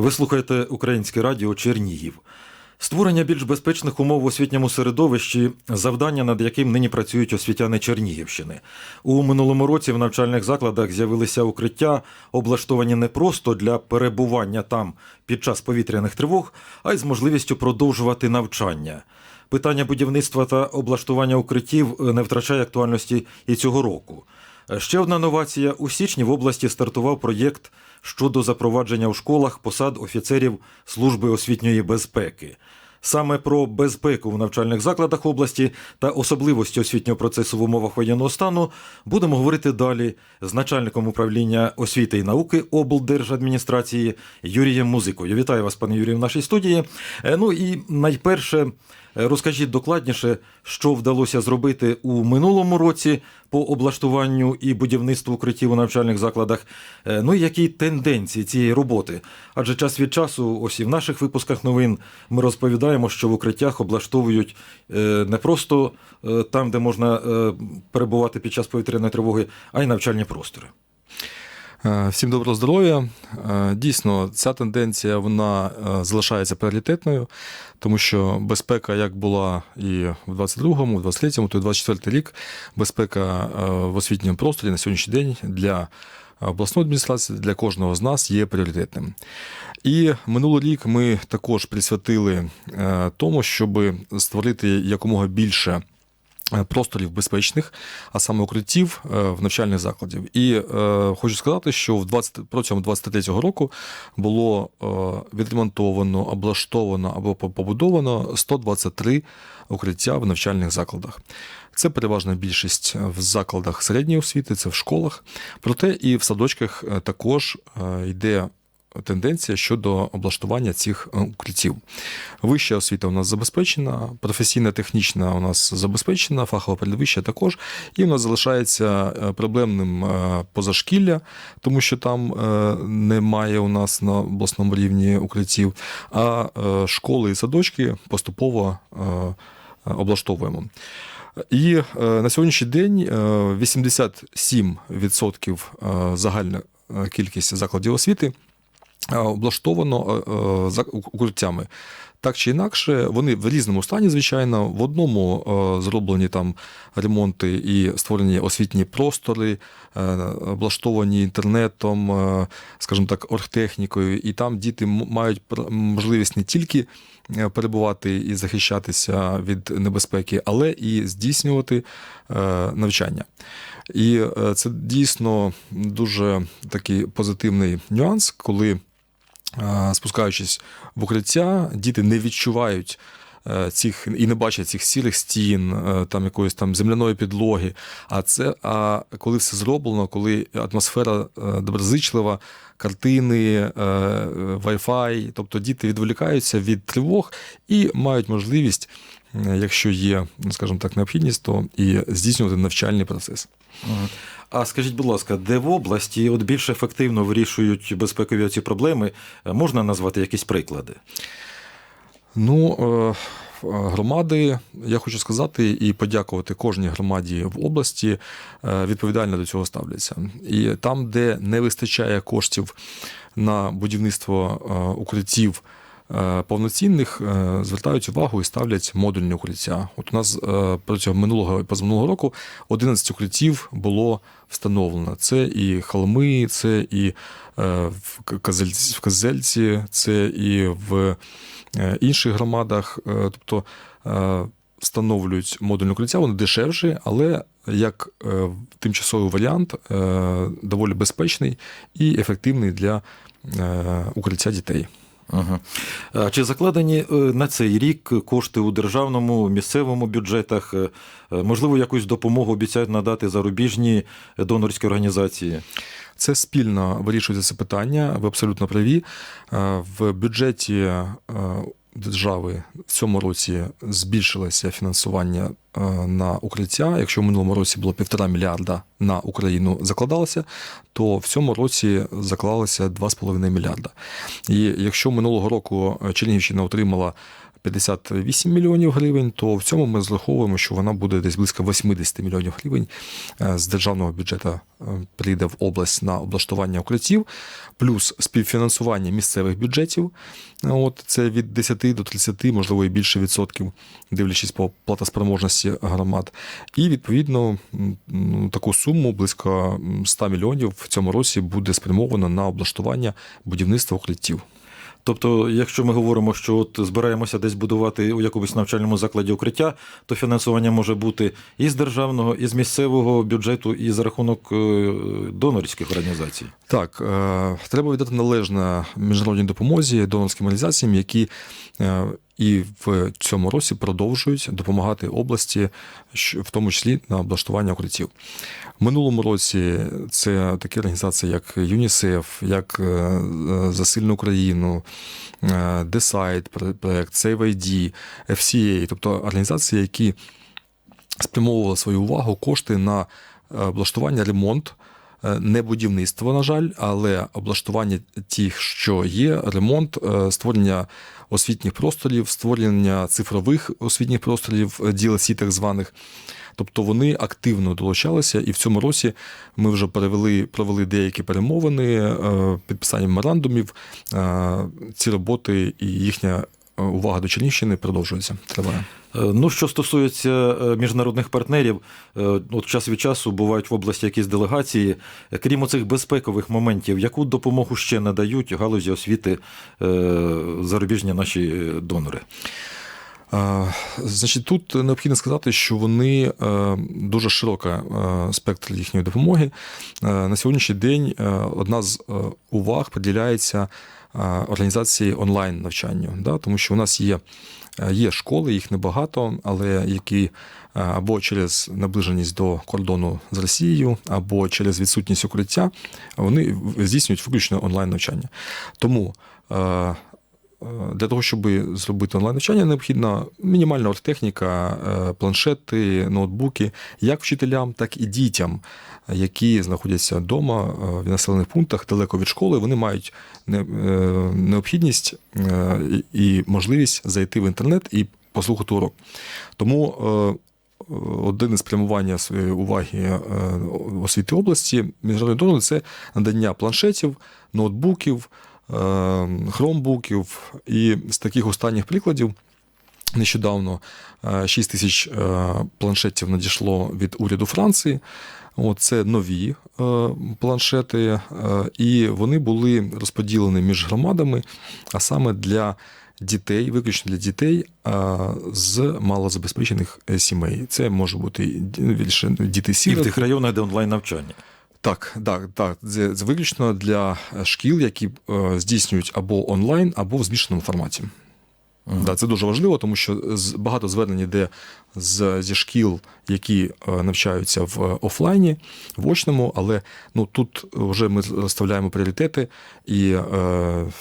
Ви слухаєте Українське радіо Чернігів. Створення більш безпечних умов в освітньому середовищі завдання, над яким нині працюють освітяни Чернігівщини. У минулому році в навчальних закладах з'явилися укриття, облаштовані не просто для перебування там під час повітряних тривог, а й з можливістю продовжувати навчання. Питання будівництва та облаштування укриттів не втрачає актуальності і цього року. Ще одна новація у січні в області стартував проєкт щодо запровадження у школах посад офіцерів служби освітньої безпеки. Саме про безпеку в навчальних закладах області та особливості освітнього процесу в умовах воєнного стану будемо говорити далі з начальником управління освіти і науки облдержадміністрації Юрієм Музикою. Вітаю вас, пане Юрію, в нашій студії. Е, Ну і найперше, розкажіть докладніше, що вдалося зробити у минулому році по облаштуванню і будівництву укриттів у навчальних закладах. Е, Ну і які тенденції цієї роботи? Адже час від часу, ось і в наших випусках новин, ми розповідаємо, що в укриттях облаштовують е, не просто е, там, де можна е, перебувати під час повітряної тривоги, а й навчальні простори. Е, Всім доброго здоров'я. Е, Дійсно, ця тенденція вона е, залишається пріоритетною, тому що безпека, як була і в 22-му, в 23-му, то і 24-й рік, безпека в освітньому просторі на сьогоднішній день для обласної адміністрації, для кожного з нас є пріоритетним. І минулий рік ми також присвятили тому, щоб створити якомога більше просторів безпечних, а саме укриттів е, в навчальних закладів. І е, хочу сказати, що в 20, протягом 23-го року було е, відремонтовано, облаштовано або по- побудовано 123 укриття в навчальних закладах. Це переважна більшість в закладах середньої освіти, це в школах. Проте і в садочках е, також е, йде тенденція щодо облаштування цих е, укриттів. Вища освіта у нас забезпечена, професійна технічна у нас забезпечена, фахова передвища також. І у нас залишається е, проблемним е, позашкілля, тому що там немає у нас на обласному рівні укриттів, а школи і садочки поступово облаштовуємо. І на сьогоднішній день е, 87% е, загальна кількість закладів освіти облаштовано е, е, за- укриттями. Так чи інакше, вони в різному стані, звичайно. В одному е, зроблені там ремонти і створені освітні простори, е, облаштовані інтернетом, е, скажімо так, оргтехнікою, і там діти мають можливість не тільки е, перебувати і захищатися від небезпеки, але і здійснювати е, навчання. І е, це дійсно дуже такий позитивний нюанс, коли е, спускаючись в укриття, діти не відчувають. е, Цих і не бачать цих сірих стін, е, там якоїсь там земляної підлоги. А це а коли все зроблено, коли атмосфера е, доброзичлива, картини, Wi-Fi, тобто діти відволікаються від тривог і мають можливість, якщо є, ну, скажімо так, необхідність, то і здійснювати навчальний процес. А скажіть, будь ласка, де в області от більш ефективно вирішують безпекові ці проблеми? Е, Можна назвати якісь приклади? Ну, е, громади, я хочу сказати і подякувати кожній громаді в області, е, відповідально до цього ставляться. І там, де не вистачає коштів на будівництво е, укриттів. Е, Повноцінних е, звертають увагу і ставлять модульні укриття. От у нас е, протягом минулого позаминулого року 11 укриттів було встановлено. Це і холми, це і в Казельці, в Казельці, це і в інших громадах. Тобто встановлюють модульне укриття, вони дешевші, але як тимчасовий варіант доволі безпечний і ефективний для укриття дітей. А Чи закладені е, на цей рік кошти у державному, місцевому бюджетах? Е, Можливо, якусь допомогу обіцяють надати зарубіжні донорські організації? Це спільно вирішується це питання. Ви абсолютно праві. В бюджеті держави в цьому році збільшилося фінансування е, на укриття. Якщо в минулому році було півтора мільярда на Україну закладалося, то в цьому році заклалося 2,5 мільярда. І якщо минулого року Чернігівщина отримала 58 мільйонів гривень, то в цьому ми розраховуємо, що вона буде десь близько 80 мільйонів гривень е, з державного бюджету е, прийде в область на облаштування укриттів, плюс співфінансування місцевих бюджетів. От це від 10 до 30, можливо, і більше відсотків, дивлячись по платоспроможності громад. І відповідно м, таку суму близько м, 100 мільйонів в цьому році буде спрямовано на облаштування будівництва укриттів. Тобто, якщо ми говоримо, що от збираємося десь будувати у якомусь навчальному закладі укриття, то фінансування може бути і з державного, і з місцевого бюджету, і за рахунок е, донорських організацій. Так, е, треба віддати належне міжнародній допомозі донорським організаціям, які е, і в цьому році продовжують допомагати області, в тому числі на облаштування укриттів. Минулому році це такі організації, як ЮНІСЕФ, як е, е, За Україну, е, Decide проект, Save ID, FCA, тобто організації, які спрямовували свою увагу кошти на облаштування, ремонт. Не будівництво, на жаль, але облаштування тих, що є, ремонт, створення освітніх просторів, створення цифрових освітніх просторів, е, DLC так званих. Тобто вони активно долучалися, і в цьому році ми вже перевели, провели деякі перемовини, е, підписання меморандумів. Е, Ці роботи і їхня увага до Чернігівщини продовжується. Триває. Е, Ну, що стосується е, міжнародних партнерів, е, от час від часу бувають в області якісь делегації. Крім оцих безпекових моментів, яку допомогу ще надають галузі освіти зарубіжні наші донори? Значить, тут необхідно сказати, що вони дуже широка спектр їхньої допомоги. На сьогоднішній день одна з уваг приділяється е, організації онлайн навчанню, да, тому що у нас є. е, Є школи, їх небагато, але які е, або через наближеність до кордону з Росією, або через відсутність укриття, вони здійснюють виключно онлайн навчання. Тому е, Е, Для того, щоб зробити онлайн-навчання, необхідна мінімальна оргтехніка, е, планшети, ноутбуки, як вчителям, так і дітям, які знаходяться вдома е, в населених пунктах далеко від школи. Вони мають е, необхідність е, і можливість зайти в інтернет і послухати урок. Тому один із спрямування своєї уваги освіти області міжнародної донори це надання планшетів, ноутбуків, хромбуків. І з таких останніх прикладів нещодавно е, 6 тисяч е, планшетів надійшло від уряду Франції. От Це нові е, планшети, е, і вони були розподілені між громадами, а саме для дітей, виключно для дітей е, з малозабезпечених е, сімей. Це може бути більше діти І в тих районах, де онлайн навчання. так, так, так. Це, це виключно для шкіл, які е, здійснюють або онлайн, або в змішаному форматі. Мгм. Да, це дуже важливо, тому що багато звернень йде з, зі шкіл, які е, навчаються в е, офлайні, в очному, але ну, тут вже ми розставляємо пріоритети, і е,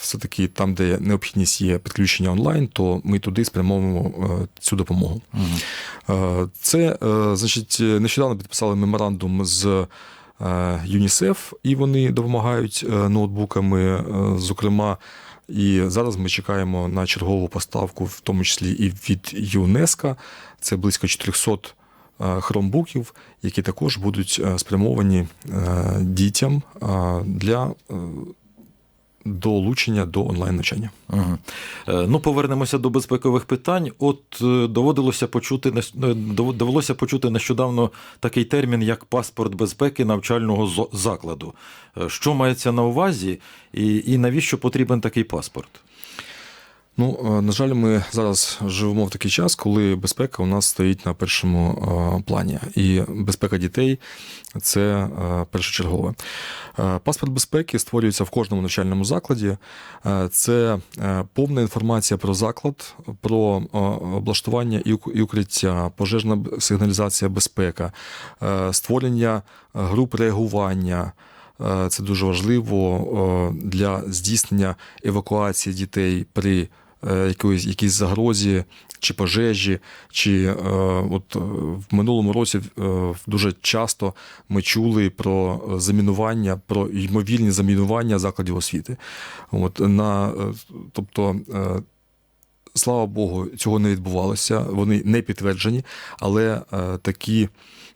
все-таки там, де необхідність є підключення онлайн, то ми туди спрямовуємо е, цю допомогу. Е, Це, е, значить, нещодавно підписали меморандум з ЮНІСЕФ, і вони допомагають ноутбуками, зокрема. І зараз ми чекаємо на чергову поставку, в тому числі і від ЮНЕСКО. Це близько 400 е, хромбуків, які також будуть е, спрямовані е, дітям для долучення до онлайн навчання. Ага. Е, Ну, повернемося до безпекових питань. От е, доводилося почути е, дов- довелося почути нещодавно такий термін, як паспорт безпеки навчального закладу. Що мається на увазі, і, і навіщо потрібен такий паспорт? Ну, е, на жаль, ми зараз живемо в такий час, коли безпека у нас стоїть на першому е, плані, і безпека дітей це е, першочергове. Паспорт безпеки створюється в кожному навчальному закладі. Це повна інформація про заклад, про облаштування і укриття, пожежна сигналізація безпека, створення груп реагування. Це дуже важливо для здійснення евакуації дітей при якоїсь якійсь загрозі чи пожежі, чи е, от е, в минулому році е, дуже часто ми чули про замінування, про ймовірні замінування закладів освіти. От на е, тобто. е, слава Богу, цього не відбувалося. Вони не підтверджені, але е, такі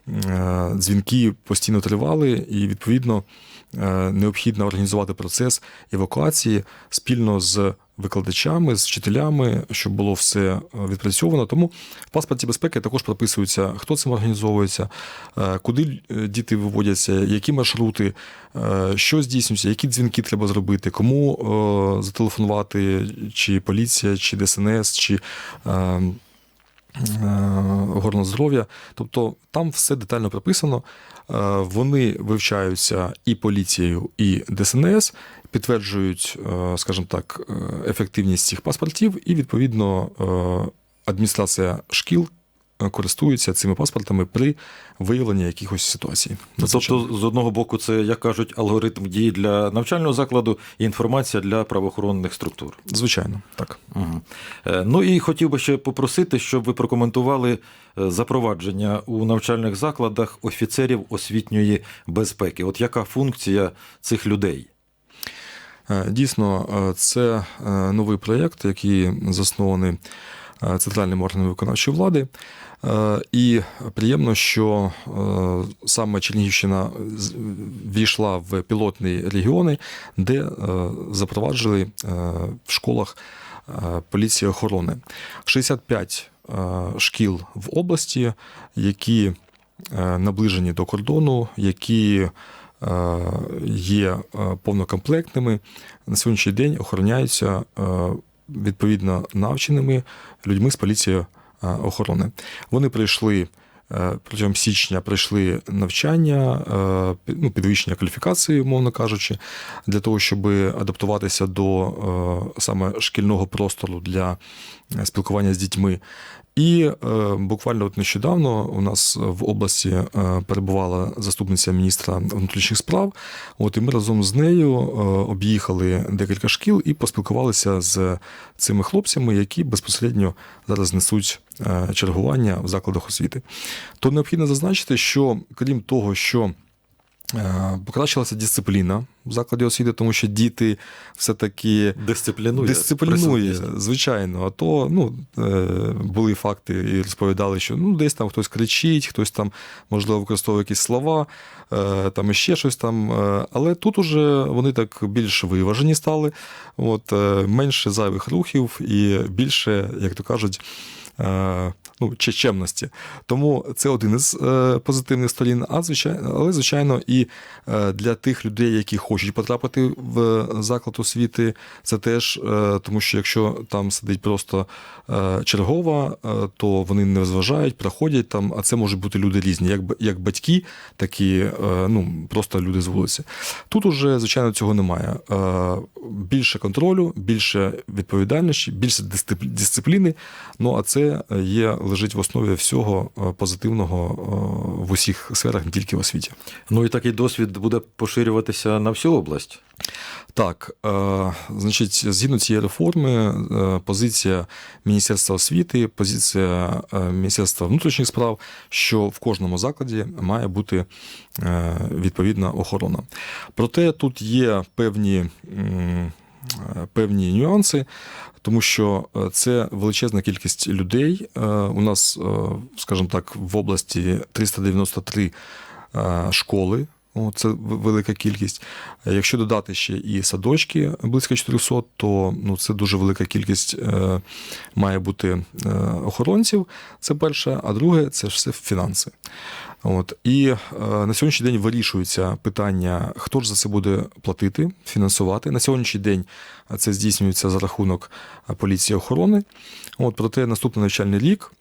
е, дзвінки постійно тривали, і відповідно е, необхідно організувати процес евакуації спільно з викладачами, з вчителями, щоб було все е, відпрацьовано. Тому в паспорті безпеки також прописується, хто цим організовується, е, куди е, діти виводяться, які маршрути, що здійснюється, які дзвінки треба зробити, кому зателефонувати, чи поліція, чи ДСНС, чи. Горно здоров'я, тобто там все детально прописано. Е, Вони вивчаються і поліцією, і ДСНС, підтверджують, е, скажімо так, е, ефективність цих паспортів, і відповідно адміністрація шкіл е, користується цими паспортами при виявленні якихось ситуацій. Тобто, з одного боку, це, як кажуть, алгоритм дії для навчального закладу і інформація для правоохоронних структур. звичайно, так. Угу. Ну і хотів би ще попросити, щоб ви прокоментували е, запровадження у навчальних закладах офіцерів освітньої безпеки. От яка функція цих людей? Дійсно, це новий проєкт, який заснований центральним органом виконавчої влади. Е, І приємно, що е, саме Чернігівщина війшла в пілотні регіони, де е, запроваджили е, в школах е, поліції охорони. 65 е, шкіл в області, які е, наближені до кордону, які е, є е, повнокомплектними, на сьогоднішній день охороняються е, відповідно навченими людьми з поліції е, охорони. Вони прийшли. е, Протягом січня пройшли навчання, е, ну, підвищення кваліфікації, умовно кажучи, для того, щоб адаптуватися до саме шкільного простору для спілкування з дітьми. І е, буквально от нещодавно у нас в області е, перебувала заступниця міністра внутрішніх справ. От і ми разом з нею е, об'їхали декілька шкіл і поспілкувалися з цими хлопцями, які безпосередньо зараз несуть е, чергування в закладах освіти. То необхідно зазначити, що крім того, що е, Покращилася дисципліна в закладі освіти, тому що діти все-таки Дисциплінує. Дисциплінує, звичайно. А то ну, е, були факти і розповідали, що ну, десь там хтось кричить, хтось там, можливо, використовує якісь слова, е, там іще щось там. Е, Але тут уже вони так більш виважені стали, от, е, менше зайвих рухів і більше, як то кажуть, е, ну, чемності. Тому це один із е, позитивних сторін. А звичайно, але звичайно, і е, для тих людей, які хочуть потрапити в заклад освіти, це теж е, тому, що якщо там сидить просто е, чергова, е, то вони не зважають, проходять там, а це можуть бути люди різні, як, як батьки, так і е, ну, просто люди з вулиці. Тут уже, звичайно, цього немає. Е, Більше контролю, більше відповідальності, більше дисципліни. Ну а це є лежить в основі всього е, позитивного е, в усіх сферах, не тільки в освіті. Ну і такий досвід буде поширюватися на всю область. Так, е, значить, згідно цієї реформи, позиція Міністерства освіти, позиція Міністерства внутрішніх справ, що в кожному закладі має бути відповідна охорона. Проте тут є певні. Е, Певні нюанси, тому що е, це величезна кількість людей. Е, У нас, скажімо так, в області 393 е, школи. О, Це велика кількість. Е, Якщо додати ще і садочки близько 400, то ну, це дуже велика кількість е, має бути е, охоронців. Це перше. А друге це все фінанси. От. І е, на сьогоднішній день вирішується питання, хто ж за це буде платити, фінансувати. На сьогоднішній день це здійснюється за рахунок е, поліції охорони. От, проте наступний навчальний рік.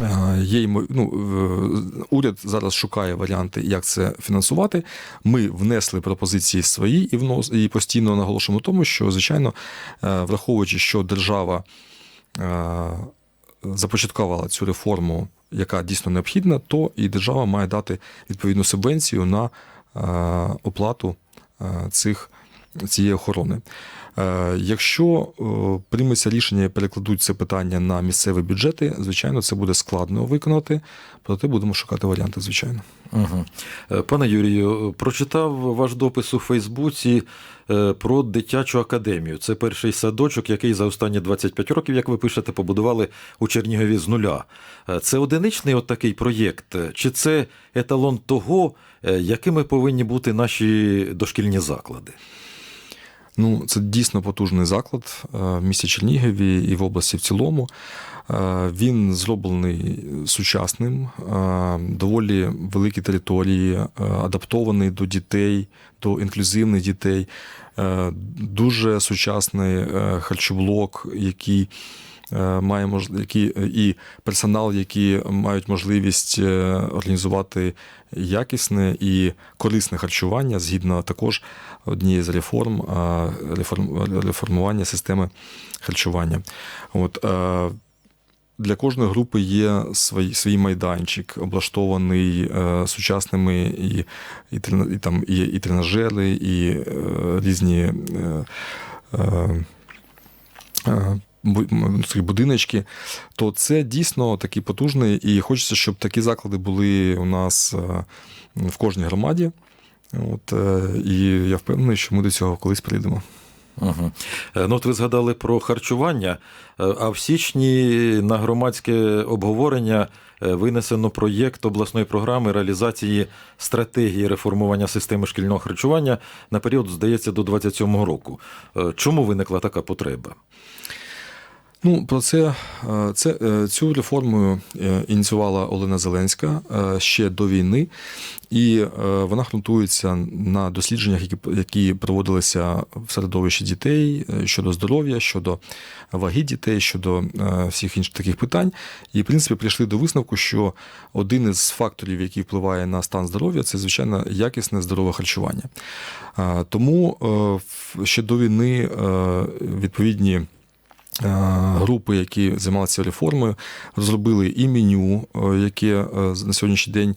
Е, Є ну, уряд зараз шукає варіанти, як це фінансувати. Ми внесли пропозиції свої і внос і постійно наголошуємо тому, що звичайно, е, враховуючи, що держава е, започаткувала цю реформу, яка дійсно необхідна, то і держава має дати відповідну субвенцію на оплату цих цієї охорони. Е, Якщо е, прийметься рішення перекладуть це питання на місцеві бюджети, звичайно, це буде складно виконати, проте будемо шукати варіанти, звичайно. Угу. Пане Юрію, прочитав ваш допис у Фейсбуці, про дитячу академію. Це перший садочок, який за останні 25 років, як ви пишете, побудували у Чернігові з нуля. Це одиничний от такий проєкт, чи це еталон того, якими повинні бути наші дошкільні заклади? Ну, це дійсно потужний заклад е, в місті Чернігові і в області в цілому. Е, Він зроблений сучасним, е, доволі великі території, адаптований до дітей, до інклюзивних дітей. Дуже сучасний харчоблок, який має мож... які, і персонал, які мають можливість е, організувати якісне і корисне харчування згідно також однієї з реформ, реформ... реформування системи харчування. От, е, для кожної групи є свій, свій майданчик, облаштований е, сучасними і, і, і, там, і, і тренажери, і е, різні е, е, е, будиночки, то це дійсно такий потужний, і хочеться, щоб такі заклади були у нас е, в кожній громаді. От, е, і я впевнений, що ми до цього колись прийдемо. Угу. Ну, от ви згадали про харчування, а в січні на громадське обговорення винесено проєкт обласної програми реалізації стратегії реформування системи шкільного харчування на період, здається, до 27-го року. Чому виникла така потреба? Ну, про це, е, це е, цю реформу е, ініціювала Олена Зеленська ще до війни, і вона ґрунтується на дослідженнях, які, які проводилися в середовищі дітей щодо здоров'я, щодо ваги дітей, щодо всіх інших таких питань. І, в принципі, прийшли до висновку, що один із факторів, який впливає на стан здоров'я, це звичайно якісне здорове харчування. Тому ще до війни відповідні. Групи, які займалися реформою, розробили і меню, е, яке е, на сьогоднішній день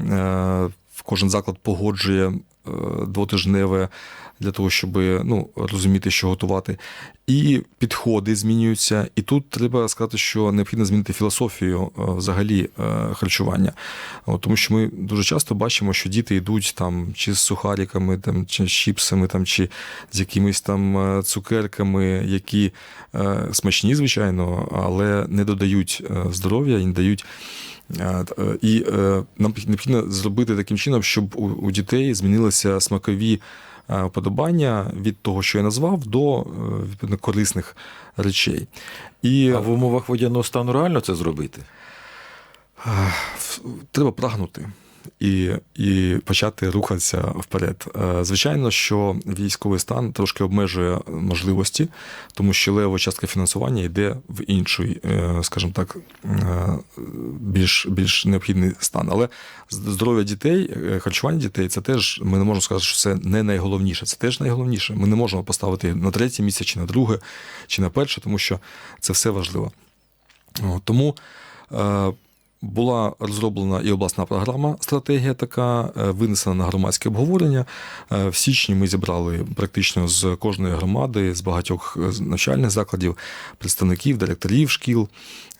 е, кожен заклад погоджує двотижневе для того, щоб ну, розуміти, що готувати. І підходи змінюються. І тут треба сказати, що необхідно змінити філософію е, взагалі е, харчування. Тому що ми дуже часто бачимо, що діти йдуть там чи з сухариками, там, чи з чіпсами, там, чи з якимись там е, цукерками, які смачні, звичайно, але не додають здоров'я і не дають. І нам необхідно зробити таким чином, щоб у, дітей змінилися смакові вподобання від того, що я назвав, до е, корисних речей. І А в умовах воєнного стану реально це зробити? треба прагнути. І, і почати рухатися вперед. Е, Звичайно, що військовий стан трошки обмежує можливості, тому що левова частка фінансування йде в інший, е, скажімо так, е, більш, більш необхідний стан. Але здоров'я дітей, харчування дітей це теж ми не можемо сказати, що це не найголовніше. Це теж найголовніше. Ми не можемо поставити на третє місце, чи на друге, чи на перше, тому що це все важливо. Тому була розроблена і обласна програма, стратегія така, е, винесена на громадське обговорення. Е, В січні ми зібрали практично з кожної громади, з багатьох е, навчальних закладів, представників, директорів шкіл.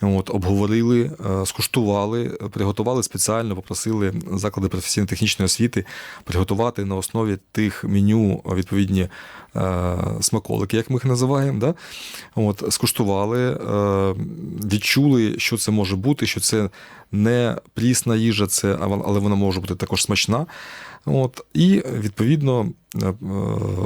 От, обговорили, скуштували, приготували спеціально, попросили заклади професійно-технічної освіти приготувати на основі тих меню відповідні смаколики, як ми їх називаємо. Да? От, скуштували, відчули, що це може бути, що це не прісна їжа, це, але вона може бути також смачна. От, і відповідно, е, е,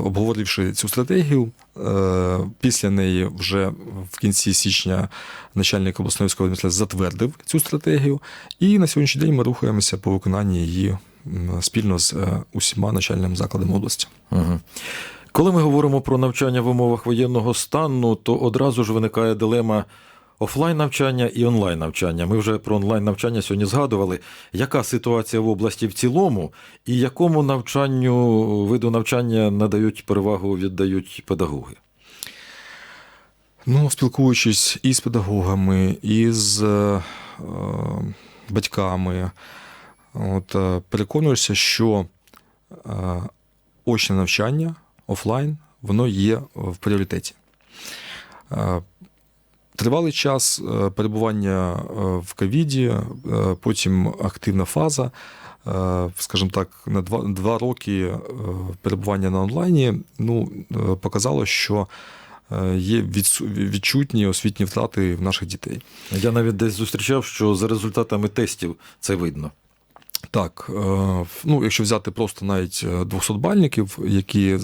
обговоривши цю стратегію, е, після неї вже в кінці січня начальник обласної військової затвердив цю стратегію, і на сьогоднішній день ми рухаємося по виконанні її спільно з усіма начальними закладами області. Угу. Коли ми говоримо про навчання в умовах воєнного стану, то одразу ж виникає дилема офлайн навчання і онлайн навчання. Ми вже про онлайн навчання сьогодні згадували. Яка ситуація в області в цілому, і якому навчанню виду навчання надають перевагу, віддають педагоги? Ну, спілкуючись і з педагогами, і з е, батьками, от, е, переконуюся, що е, очне навчання офлайн воно є в пріоритеті. Тривалий час е, перебування е, в ковіді, е, потім активна фаза. скажімо так, на два, два роки перебування на онлайні ну, показало, що є відчутні освітні втрати в наших дітей. Я навіть десь зустрічав, що за результатами тестів це видно. Так, е, ну, якщо взяти просто навіть 200-бальників, які е,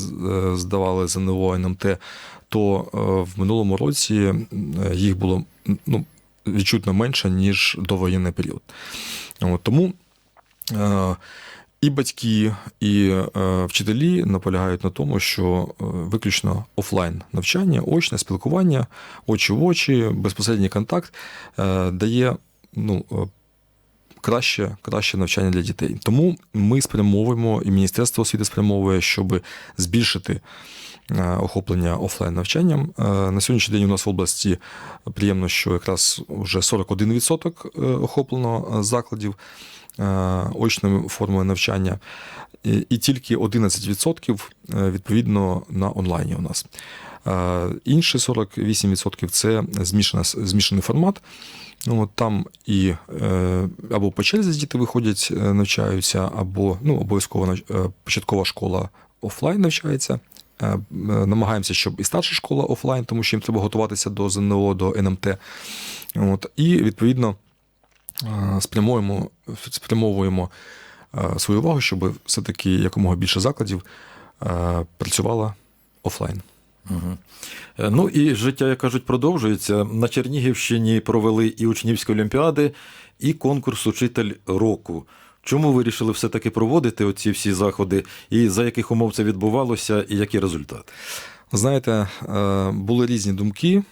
здавали ЗНО НМТ, то е, в минулому році е, їх було ну, відчутно менше, ніж довоєнний період. Тому е, і батьки, і е, вчителі наполягають на тому, що е, виключно офлайн навчання, очне спілкування, очі в очі, безпосередній контакт е, дає ну, е, краще, краще навчання для дітей. Тому ми спрямовуємо, і Міністерство освіти спрямовує, щоб збільшити е, охоплення офлайн навчанням. Е, На сьогоднішній день у нас в області приємно, що якраз вже 41% е, охоплено закладів очною формою навчання, і тільки 11% е, відповідно на онлайні у нас. Інші 48% це змішана, змішаний формат. Ну, от там і е, або по черзі діти виходять, е, навчаються, або ну, обов'язково е, початкова школа офлайн навчається. Намагаємося, щоб і старша школа офлайн, тому що їм треба готуватися до ЗНО, до НМТ. От, і відповідно спрямовуємо, спрямовуємо свою увагу, щоб все-таки якомога більше закладів працювало офлайн. Угу. Ну і життя, як кажуть, продовжується. На Чернігівщині провели і учнівські олімпіади, і конкурс Учитель року. Чому вирішили все-таки проводити оці всі заходи, і за яких умов це відбувалося, і які результати? Знаєте, е, були різні думки,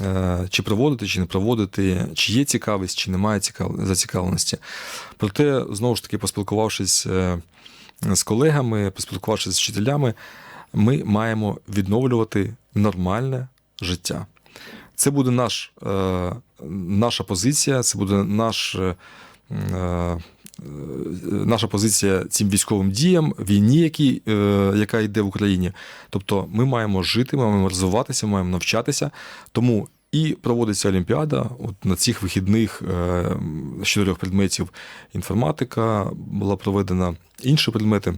е, чи проводити, чи не проводити, чи є цікавість, чи немає цікав- зацікавленості. Проте, знову ж таки, поспілкувавшись з колегами, поспілкувавшись з вчителями, ми маємо відновлювати нормальне життя. Це буде наш, е, наша позиція, це буде наш. е, е, Наша позиція цим військовим діям, війні, які, е, яка йде в Україні. Тобто ми маємо жити, ми маємо розвиватися, ми маємо навчатися. Тому і проводиться Олімпіада. От на цих вихідних е, з чотирьох предметів інформатика була проведена, інші предмети.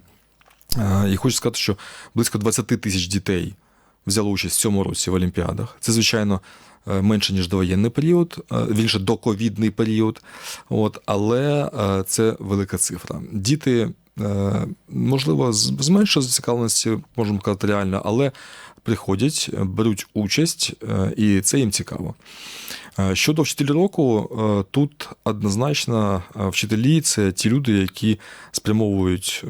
Е, І хочу сказати, що близько 20 тисяч дітей взяло участь в цьому році в Олімпіадах. Це, звичайно, е, менше, ніж довоєнний період, е, вірніше, доковідний період. От, але е, це велика цифра. Діти, е, можливо, з меншою зацікавленості, можемо казати реально, але приходять, е, беруть участь, е, і це їм цікаво. Е, Щодо вчителів року, е, тут однозначно е, вчителі це ті люди, які спрямовують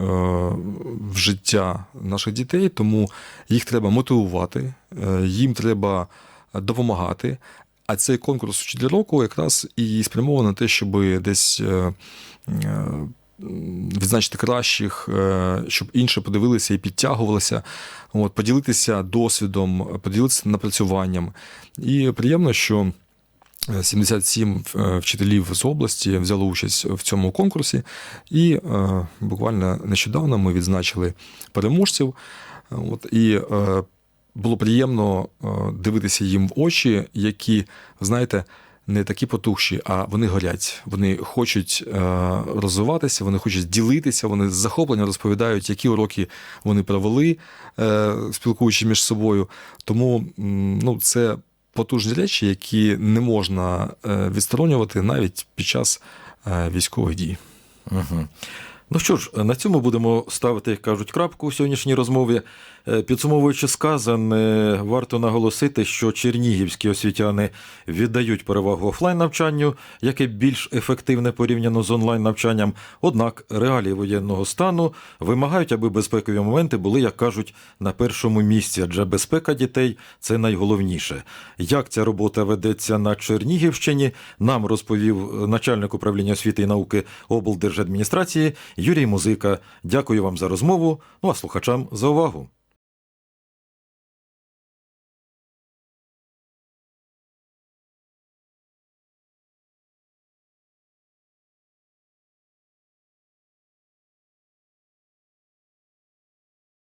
в життя наших дітей, тому їх треба мотивувати, їм треба допомагати. А цей конкурс вчителів року якраз і спрямований на те, щоб десь відзначити кращих, щоб інші подивилися і підтягувалися, от, поділитися досвідом, поділитися напрацюванням. І приємно, що. 77 е, вчителів з області взяли участь в цьому конкурсі, і е, буквально нещодавно ми відзначили переможців. От, і е, було приємно дивитися їм в очі, які, знаєте, не такі потухші, а вони горять. Вони хочуть розвиватися, вони хочуть ділитися, вони з захопленням розповідають, які уроки вони провели, спілкуючись між собою. Тому ну, це потужні речі, які не можна е, відсторонювати навіть під час е, військових дій. Угу. Ну що ж, на цьому будемо ставити, як кажуть, крапку у сьогоднішній розмові. Е, Підсумовуючи сказане, варто наголосити, що чернігівські освітяни віддають перевагу офлайн навчанню, яке більш ефективне порівняно з онлайн навчанням. Однак реалії воєнного стану вимагають, аби безпекові моменти були, як кажуть, на першому місці, адже безпека дітей це найголовніше. Як ця робота ведеться на Чернігівщині, нам розповів начальник управління освіти і науки облдержадміністрації Юрій Музика. Дякую вам за розмову. Ну а слухачам за увагу.